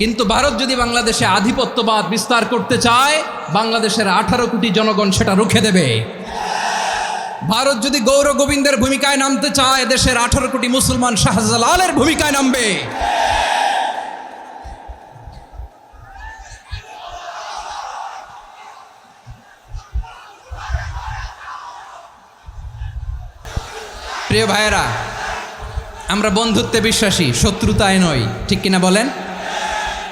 কিন্তু ভারত যদি বাংলাদেশে আধিপত্যবাদ বিস্তার করতে চায়, বাংলাদেশের আঠারো কোটি জনগণ সেটা রুখে দেবে। ভারত যদি গৌর গোবিন্দের ভূমিকায় নামতে চায়, দেশের আঠারো কোটি মুসলমান শাহজালালের ভূমিকায় নামবে। প্রিয় ভাইয়েরা, আমরা বন্ধুত্বে বিশ্বাসী, শত্রুতায় নই, ঠিক কিনা বলেন?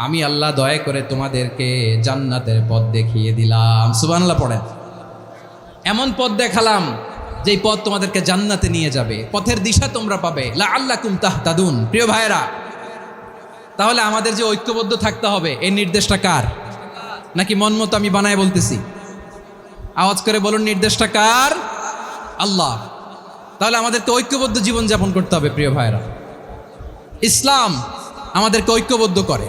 আমি আল্লাহ দয়া করে তোমাদেরকে জান্নাতের পথ দেখিয়ে দিলাম। সুবানাল্লাহ পড়েন। এমন পথ দেখালাম, যেই পথ তোমাদেরকে জান্নাতে নিয়ে যাবে। পথের দিশা তোমরা পাবে। আল্লাহ কুম তাহতাদুন। প্রিয় ভাইরা তাহলে আমাদের যে ঐক্যবদ্ধ থাকতে হবে এই নির্দেশটা কার? নাকি মন মতো আমি বানায় বলতেছি? আওয়াজ করে বলুন, নির্দেশটা কার? আল্লাহ। তাহলে আমাদেরকে ঐক্যবদ্ধ জীবনযাপন করতে হবে, প্রিয় ভাইরা ইসলাম আমাদেরকে ঐক্যবদ্ধ করে।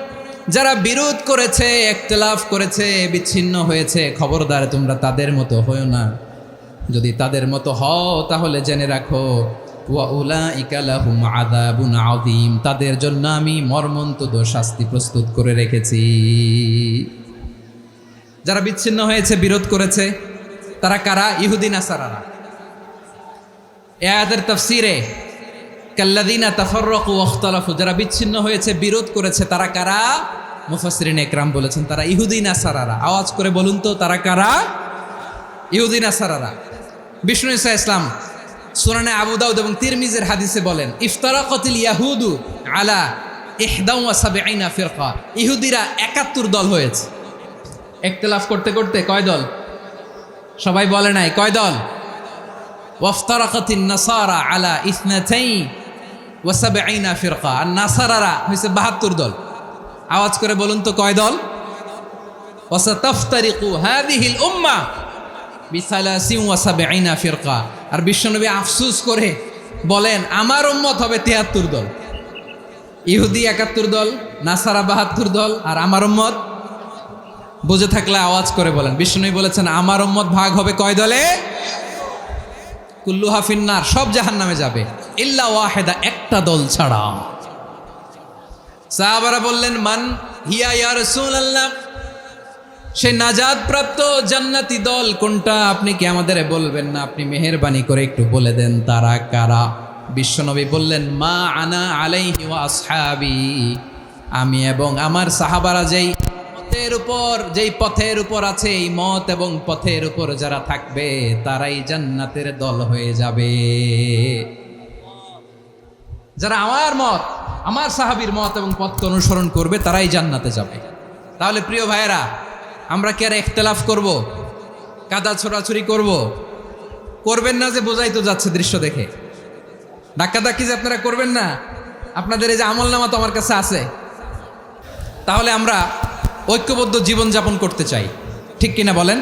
যারা বিরোধ করেছে, একতলাফ করেছে, বিচ্ছিন্ন হয়েছে, খবরদার তোমরা তাদের মতো হও না। যদি তাদের মতো হও, তাহলে জেনে রাখো আদাবুন আদিম তাদের জন্য আমি মর্মন্তদ শাস্তি প্রস্তুত করে রেখেছি। যারা বিচ্ছিন্ন হয়েছে, বিরোধ করেছে, তারা কারা? ইহুদিন আসারারা এ আয়াতের তফসিরে কাল্লাদিনা তাফাররকু ওয়াখতালাফু যারা বিচ্ছিন্ন হয়েছে, বিরোধ করেছে, তারা কারা? মুফাসসিরিন একরাম বলেছেন, তারা ইহুদিন আসারারা আওয়াজ করে বলুন তো, তারা কারা? ইহুদিন আসারারা বিষ্ণু ইসা ইসলাম সুনানে আবু দাউদ এবং তিরমিজের হাদিসে বলেন, ইফতারাকাতিল ইয়াহুদু আলা ইহদাউ ওয়া সাবঈনা ফিরকা। ইহুদিরা 71 দল হয়েছে। ইখতিলাফ করতে করতে কয় দল? সবাই বলে নাই, কয় দল? ওয়াফতারাকাতিন নাসারা আলা ইসনাতাই ওয়া সাবঈনা ফিরকা, আর নাসারারা হইছে 72 দল। আওয়াজ করে বলুন তো কয় দল? ওয়াসাতাফতারিকু হাদিহিল উম্মাহ বিসালাসিন ওয়া সাবঈনা ফিরকা। আর বিশ্বনবী আফসোস করে বলেন, আমার উম্মত হবে 73 দল। ইহুদি 71 দল, নাসারা 72 দল, আর আমার উম্মত? বুঝে থাকলে আওয়াজ করে বলেন। বিষ্ণুই বলেছেন, আমার উম্মত ভাগ হবে কয় দলে? কুল্লু হাফিন্নার সব জাহান নামে যাবে। ইল্লা ওয়াহেদা, একটা দল ছাড়া। সাহাবারা বললেন, মান হিয়া ইয়া রাসূলুল্লাহ? সেই নাজাদ প্রাপ্ত জান্নাতি দল কোনটা? আপনি কি আমাদের বলবেন না? আপনি মেহেরবানি করে একটু বলে দেন, তারা কারা? বিশ্বনবী বললেন, মা আনা আলাইহি ওয়া আসহাবি। আমি এবং আমার সাহাবারা যেই পথের উপর, যেই পথের উপর আছে এই মত এবং পথের উপর যারা থাকবে, তারাই জান্নাতের দল হয়ে যাবে। যারা আমার মত, আমার সাহাবীর মত এবং পথকে অনুসরণ করবে, তারাই জান্নাতে যাবে। তাহলে প্রিয় ভাইয়েরা, আমরা কি আর একতলাফ করব? কাদা ছোড়াছুরি করব? করবেন না যে বোঝাই তো যাচ্ছে দৃশ্য দেখে। ধাক্কাধাক্কি যে আপনারা করবেন না, আপনাদের এই যে আমল নামা তো আমার কাছে আছে। তাহলে আমরা ঐক্যবদ্ধ জীবনযাপন করতে চাই। ঠিক কিনা বলেন?